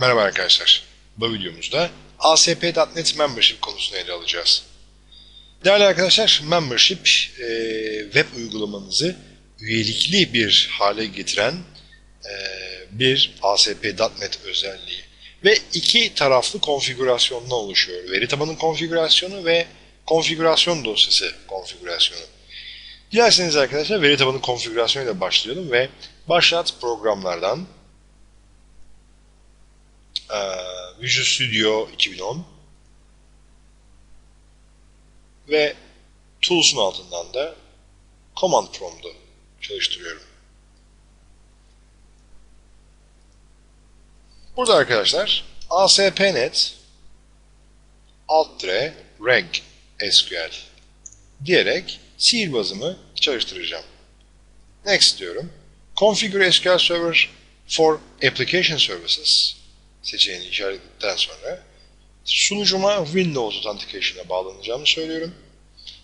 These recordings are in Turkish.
Merhaba arkadaşlar. Bu videomuzda ASP.NET Membership konusunu ele alacağız. Değerli arkadaşlar, Membership e, web uygulamanızı üyelikli bir hale getiren e, bir ASP.NET özelliği ve iki taraflı konfigürasyondan oluşuyor. Veri tabanı konfigürasyonu ve konfigürasyon dosyası konfigürasyonu. Dilerseniz arkadaşlar veri tabanı konfigürasyonuyla başlayalım ve başlat programlardan Visual Studio 2010 ve Tools'un altından da Command Prompt'u çalıştırıyorum. Burada arkadaşlar ASP.NET alt reg SQL diyerek sihirbazımı çalıştıracağım. Next diyorum. Configure SQL Server for Application Services seçeneğini işaretledikten sonra sunucuma Windows Authentication'a bağlanacağımı söylüyorum.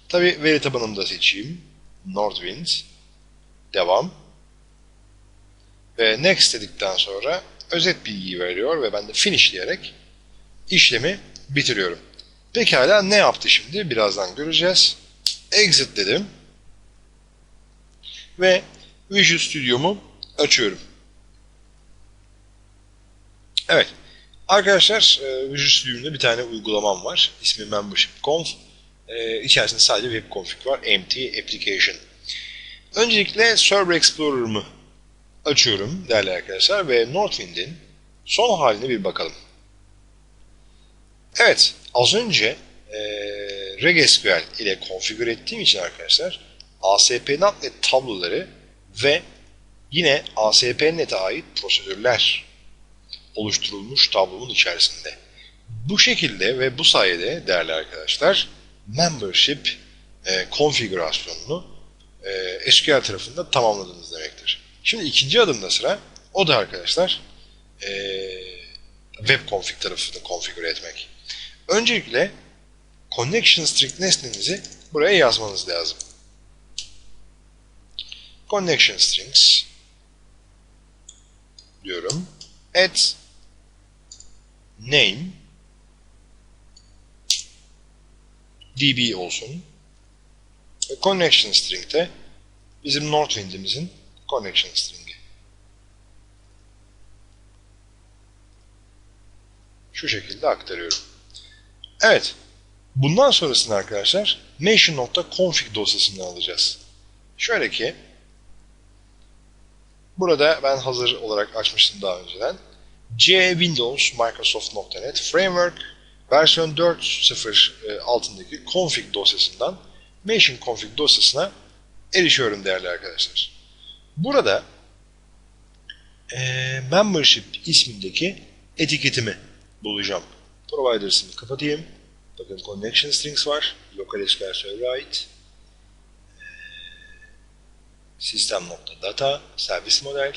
Tabi veri tabanımı da seçeyim. Northwind. Devam. Ve Next dedikten sonra özet bilgiyi veriyor ve ben de Finish diyerek işlemi bitiriyorum. Pekala ne yaptı şimdi? Birazdan göreceğiz. Exit dedim. Ve Visual Studio'mu açıyorum. Evet. Arkadaşlar e, Visual Studio'da bir tane uygulamam var. İsmi Membership.conf. E, içerisinde sadece web config var. Empty Application. Öncelikle Server Explorer'ımı açıyorum değerli arkadaşlar ve Northwind'in son haline bir bakalım. Evet, az önce e, RegSQL ile konfigür ettiğim için arkadaşlar ASP.NET tabloları ve yine ASP.NET'e ait prosedürler oluşturulmuş tablonun içerisinde. Bu şekilde ve bu sayede değerli arkadaşlar membership e, konfigürasyonunu e, SQL tarafında tamamladınız demektir. Şimdi ikinci adımda sıra o da arkadaşlar e, web config tarafını konfigüre etmek. Öncelikle connection string nesnenizi buraya yazmanız lazım. Connection strings diyorum. Add name db olsun. Ve connection string de bizim Northwind'imizin connection string'i. Şu şekilde aktarıyorum. Evet. Bundan sonrasını arkadaşlar mention.config dosyasından alacağız. Şöyle ki burada ben hazır olarak açmıştım daha önceden. C Windows Microsoft.NET Framework versiyon 4.0 e, altındaki config dosyasından Mention config dosyasına erişiyorum değerli arkadaşlar. Burada e, membership ismindeki etiketimi bulacağım. Providers'ını kapatayım. Bakın connection strings var. Local SQL Server'a ait. System.data, servis model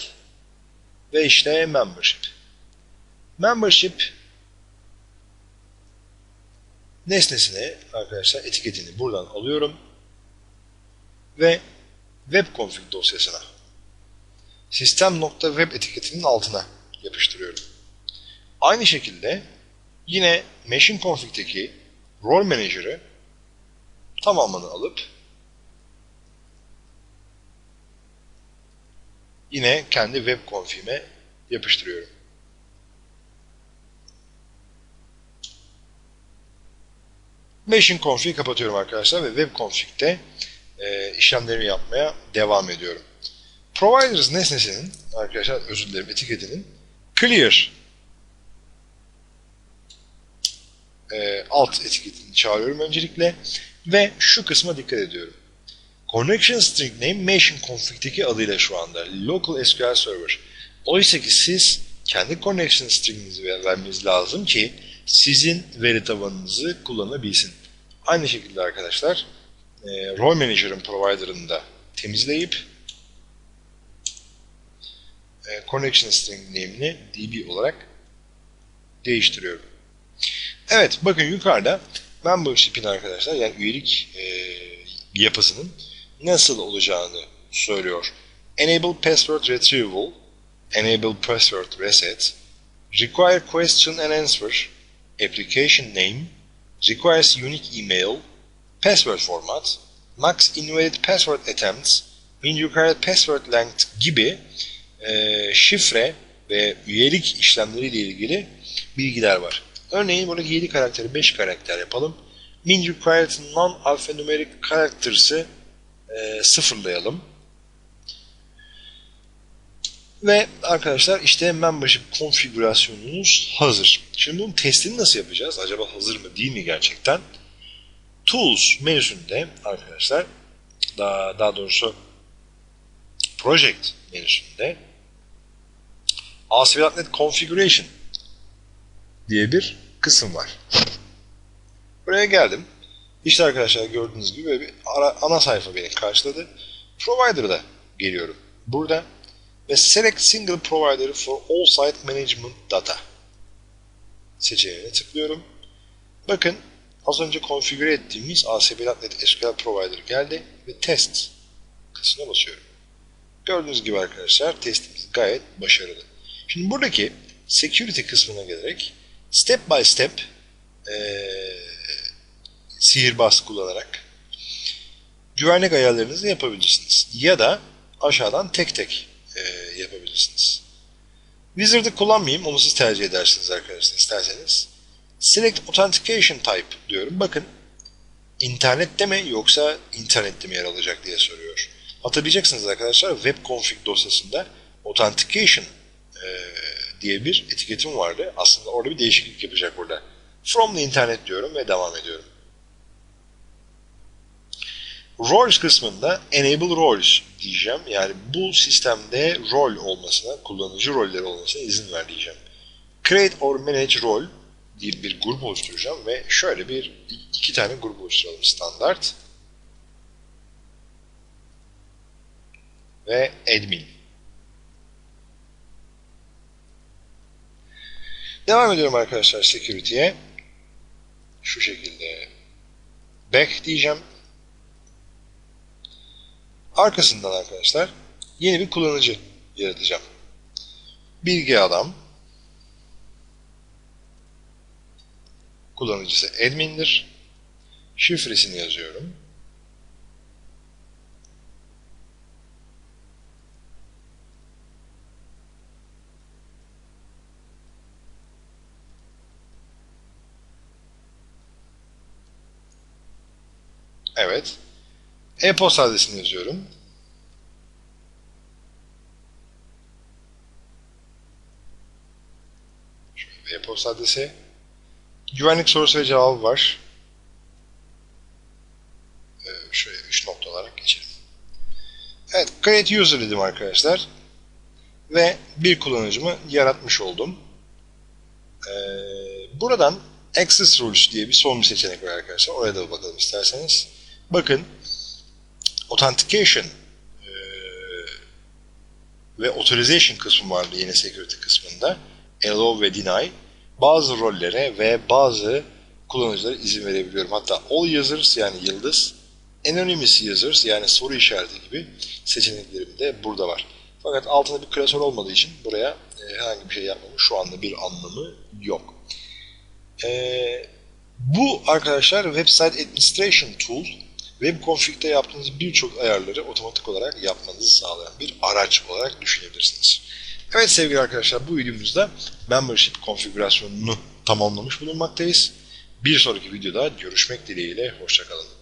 ve işte membership. Membership nesnesine arkadaşlar etiketini buradan alıyorum ve web config dosyasına sistem.web etiketinin altına yapıştırıyorum. Aynı şekilde yine machine config'deki role manager'ı tamamını alıp yine kendi web config'ime yapıştırıyorum. Machine config'i kapatıyorum arkadaşlar ve web config'te e, işlemlerimi yapmaya devam ediyorum. Providers nesnesinin arkadaşlar özür dilerim etiketinin clear e, alt etiketini çağırıyorum öncelikle ve şu kısma dikkat ediyorum. Connection string name machine config'teki adıyla şu anda local SQL server. Oysa ki siz kendi connection string'inizi vermeniz lazım ki sizin veri tabanınızı kullanabilsin. Aynı şekilde arkadaşlar e, Role Manager'ın provider'ını da temizleyip e, Connection String name'ini DB olarak değiştiriyorum. Evet bakın yukarıda membership'in arkadaşlar yani üyelik e, yapısının nasıl olacağını söylüyor. Enable Password Retrieval, Enable Password Reset, require question and answer, application name, requires unique email, password format, max invalid password attempts, min required password length gibi e, şifre ve üyelik işlemleriyle ilgili bilgiler var. Örneğin buradaki 7 karakteri 5 karakter yapalım. Min required non-alphanumeric characters'ı e, sıfırlayalım. Ve arkadaşlar işte membership konfigürasyonunuz hazır. Şimdi bunun testini nasıl yapacağız? Acaba hazır mı değil mi gerçekten? Tools menüsünde arkadaşlar daha, daha doğrusu Project menüsünde ASP.NET Configuration diye bir kısım var. Buraya geldim. İşte arkadaşlar gördüğünüz gibi bir ara, ana sayfa beni karşıladı. Provider'da geliyorum. Burada ve Select Single Provider for All Site Management Data seçeneğine tıklıyorum. Bakın az önce konfigüre ettiğimiz ASP.NET SQL Provider geldi ve test kısmına basıyorum. Gördüğünüz gibi arkadaşlar testimiz gayet başarılı. Şimdi buradaki security kısmına gelerek step by step ee, sihirbaz kullanarak güvenlik ayarlarınızı yapabilirsiniz. Ya da aşağıdan tek tek yapabilirsiniz. Wizard'ı kullanmayayım, onu siz tercih edersiniz arkadaşlar isterseniz. Select Authentication Type diyorum. Bakın internette mi yoksa internette mi yer alacak diye soruyor. Hatırlayacaksınız arkadaşlar web config dosyasında Authentication e, diye bir etiketim vardı. Aslında orada bir değişiklik yapacak burada. From the internet diyorum ve devam ediyorum. Roles kısmında Enable Roles diyeceğim. Yani bu sistemde rol olmasına, kullanıcı rolleri olmasına izin ver diyeceğim. Create or Manage Role diye bir grup oluşturacağım ve şöyle bir iki tane grup oluşturalım standart ve admin. Devam ediyorum arkadaşlar security'ye. Şu şekilde back diyeceğim. Arkasından arkadaşlar yeni bir kullanıcı yaratacağım. Bilgi adam kullanıcısı admin'dir. Şifresini yazıyorum. Evet. E-posta adresini yazıyorum. E-posta adresi. Güvenlik sorusu ve cevabı var. Ee, şöyle 3 nokta olarak geçelim. Evet, create user dedim arkadaşlar. Ve bir kullanıcımı yaratmış oldum. Ee, buradan Access Rules diye bir son bir seçenek var arkadaşlar. Oraya da bakalım isterseniz. Bakın Authentication e, ve Authorization kısmı vardı yeni security kısmında. Allow ve Deny. Bazı rollere ve bazı kullanıcılara izin verebiliyorum. Hatta All Users yani yıldız, Anonymous Users yani soru işareti gibi seçeneklerim de burada var. Fakat altında bir klasör olmadığı için buraya e, herhangi bir şey yapmamın şu anda bir anlamı yok. E, bu arkadaşlar Website Administration Tool web config'de yaptığınız birçok ayarları otomatik olarak yapmanızı sağlayan bir araç olarak düşünebilirsiniz. Evet sevgili arkadaşlar bu videomuzda membership konfigürasyonunu tamamlamış bulunmaktayız. Bir sonraki videoda görüşmek dileğiyle hoşçakalın.